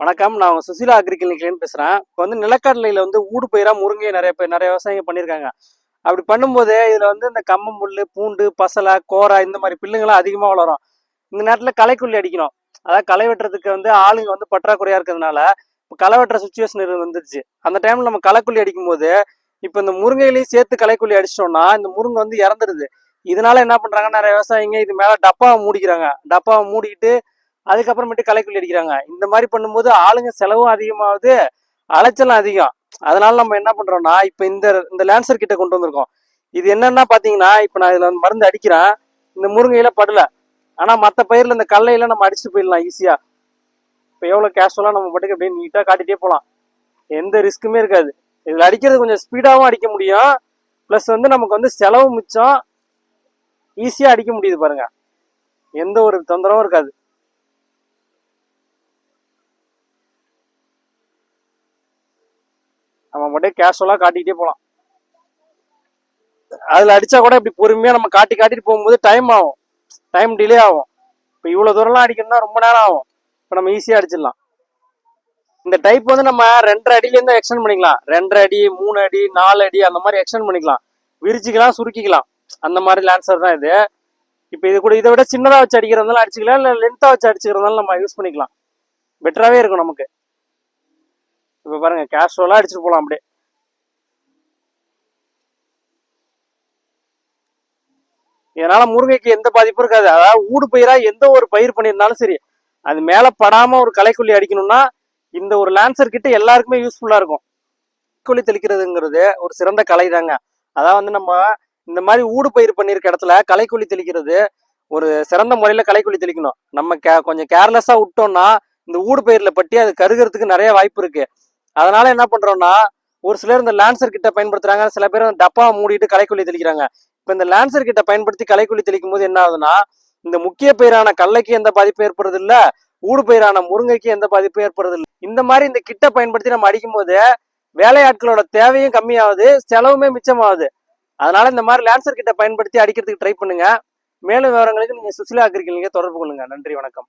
வணக்கம் நான் உங்க சுசிலா அக்ரிகல்ச்சர்லேருந்து பேசுறேன். இப்போ வந்து நிலக்கடலையில வந்து ஊடு பயிரா முருங்கையை நிறைய பேர் நிறைய விவசாயிங்க பண்ணியிருக்காங்க. அப்படி பண்ணும்போது இதுல வந்து இந்த கம்மம் புல்லு பூண்டு பசலை கோரை இந்த மாதிரி பில்லுங்களாம் அதிகமாக வளரும். இந்த நேரத்தில் களைக்குள்ளி அடிக்கணும். அதாவது களை வெட்டுறதுக்கு வந்து ஆளுங்க வந்து பற்றாக்குறையா இருக்கிறதுனால இப்போ களை வெட்டுற சுச்சுவேஷன் வந்துருச்சு. அந்த டைம்ல நம்ம களைக்குள்ளி அடிக்கும் போது இப்போ இந்த முருங்கையிலையும் சேர்த்து களைக்குள்ளி அடிச்சிட்டோம்னா இந்த முருங்கை வந்து இறந்துருது. இதனால என்ன பண்றாங்க? நிறைய விவசாயிங்க இது மேல டப்பாவை மூடிக்கிறாங்க. டப்பாவை மூடிக்கிட்டு அதுக்கப்புறமேட்டு களைக்குள்ளி அடிக்கிறாங்க. இந்த மாதிரி பண்ணும்போது ஆளுங்க செலவும் அதிகமாகுது அலைச்சலும் அதிகம். அதனால நம்ம என்ன பண்றோம்னா இப்போ இந்த இந்த லேன்சர் கிட்ட கொண்டு வந்திருக்கோம். இது என்னன்னா பாத்தீங்கன்னா இப்போ நான் இதுல வந்து மருந்து அடிக்கிறேன். இந்த முருங்கையில படல. ஆனா மற்ற பயிர்ல இந்த கல்லையில நம்ம அடிச்சுட்டு போயிடலாம் ஈஸியா இப்போ எவ்வளவு கேஷுவலா நம்ம பாட்டுக்கு அப்படியே நீட்டா காட்டிட்டே போகலாம். எந்த ரிஸ்க்குமே இருக்காது. இதுல அடிக்கிறது கொஞ்சம் ஸ்பீடாவும் அடிக்க முடியும். ப்ளஸ் வந்து நமக்கு வந்து செலவு மிச்சம் ஈஸியா அடிக்க முடியுது பாருங்க. எந்த ஒரு தொந்தரவும் இருக்காது. நம்ம மட்டும் கேஷுவலாக காட்டிக்கிட்டே போகலாம் அதில் அடிச்சா கூட இப்படி பொறுமையாக நம்ம காட்டி காட்டிட்டு போகும்போது டைம் ஆகும். டைம் டிலே ஆகும். இப்போ இவ்வளோ தூரம்லாம் அடிக்கணும்னா ரொம்ப நேரம் ஆகும். இப்போ நம்ம ஈஸியாக அடிச்சிடலாம். இந்த டைப் வந்து நம்ம ரெண்டரை அடியிலேருந்து எக்ஸ்டெண்ட் பண்ணிக்கலாம். ரெண்டரை அடி மூணு அடி நாலு அடி அந்த மாதிரி எக்ஸ்டெண்ட் பண்ணிக்கலாம். விரிச்சிக்கலாம் சுருக்கிக்கலாம். அந்த மாதிரி லான்சர் தான் இது. இப்போ இது கூட இதை விட சின்னதாக வச்சு அடிக்கிறதுனால அடிச்சுக்கலாம் இல்லை லென்த்தாக வச்சு அடிச்சுக்கிறதுனால நம்ம யூஸ் பண்ணிக்கலாம். பெட்டராகவே இருக்கும் நமக்கு. இப்போ பாருங்க கேஷுவலா அடிச்சுட்டு போகலாம் அப்படியே. இதனால முருங்கைக்கு எந்த பாதிப்பும் இருக்காது. அதாவது ஊடு பயிரா எந்த ஒரு பயிர் பண்ணியிருந்தாலும் சரி அது மேல படாம ஒரு களைக்குள்ளி அடிக்கணும்னா இந்த ஒரு லான்சர் கிட்ட எல்லாருக்குமே யூஸ்ஃபுல்லா இருக்கும். களைக்கொல்லி தெளிக்கிறதுங்கிறது ஒரு சிறந்த கலை தாங்க அதாவது வந்து நம்ம இந்த மாதிரி ஊடு பயிர் பண்ணியிருக்க இடத்துல களைக்கொல்லி தெளிக்கிறது ஒரு சிறந்த முறையில் களைக்கொல்லி தெளிக்கணும். நம்ம கே கொஞ்சம் கேர்லெஸ்ஸாக விட்டோம்னா இந்த ஊடு பயிரில் பட்டி அது கருகிறதுக்கு நிறைய வாய்ப்பு இருக்குது அதனால என்ன பண்றோம்னா ஒரு சிலர் இந்த லான்சர் கிட்ட பயன்படுத்துறாங்க சில பேர் டப்பாவை மூடிட்டு களைக்கொல்லி தெளிக்கிறாங்க. இப்போ இந்த லான்சர் கிட்ட பயன்படுத்தி களைக்கொல்லி தெளிக்கும் போது என்ன ஆகுதுன்னா இந்த முக்கிய பயிரான கடலைக்கு எந்த பாதிப்பும் ஏற்படுறது இல்ல ஊடு பயிரான முருங்கைக்கு எந்த பாதிப்பும் ஏற்படுறது இல்லை இந்த மாதிரி இந்த கிட்ட பயன்படுத்தி நம்ம அடிக்கும் போது வேலையாட்களோட தேவையும் கம்மியாகுது செலவுமே மிச்சமாகுது. அதனால இந்த மாதிரி லான்சர் கிட்ட பயன்படுத்தி அடிக்கிறதுக்கு ட்ரை பண்ணுங்க. மேலும் விவரங்களுக்கு நீங்க சுசிலா அக்ரிகல்ச்சர் தொடர்பு கொள்ளுங்க. நன்றி வணக்கம்.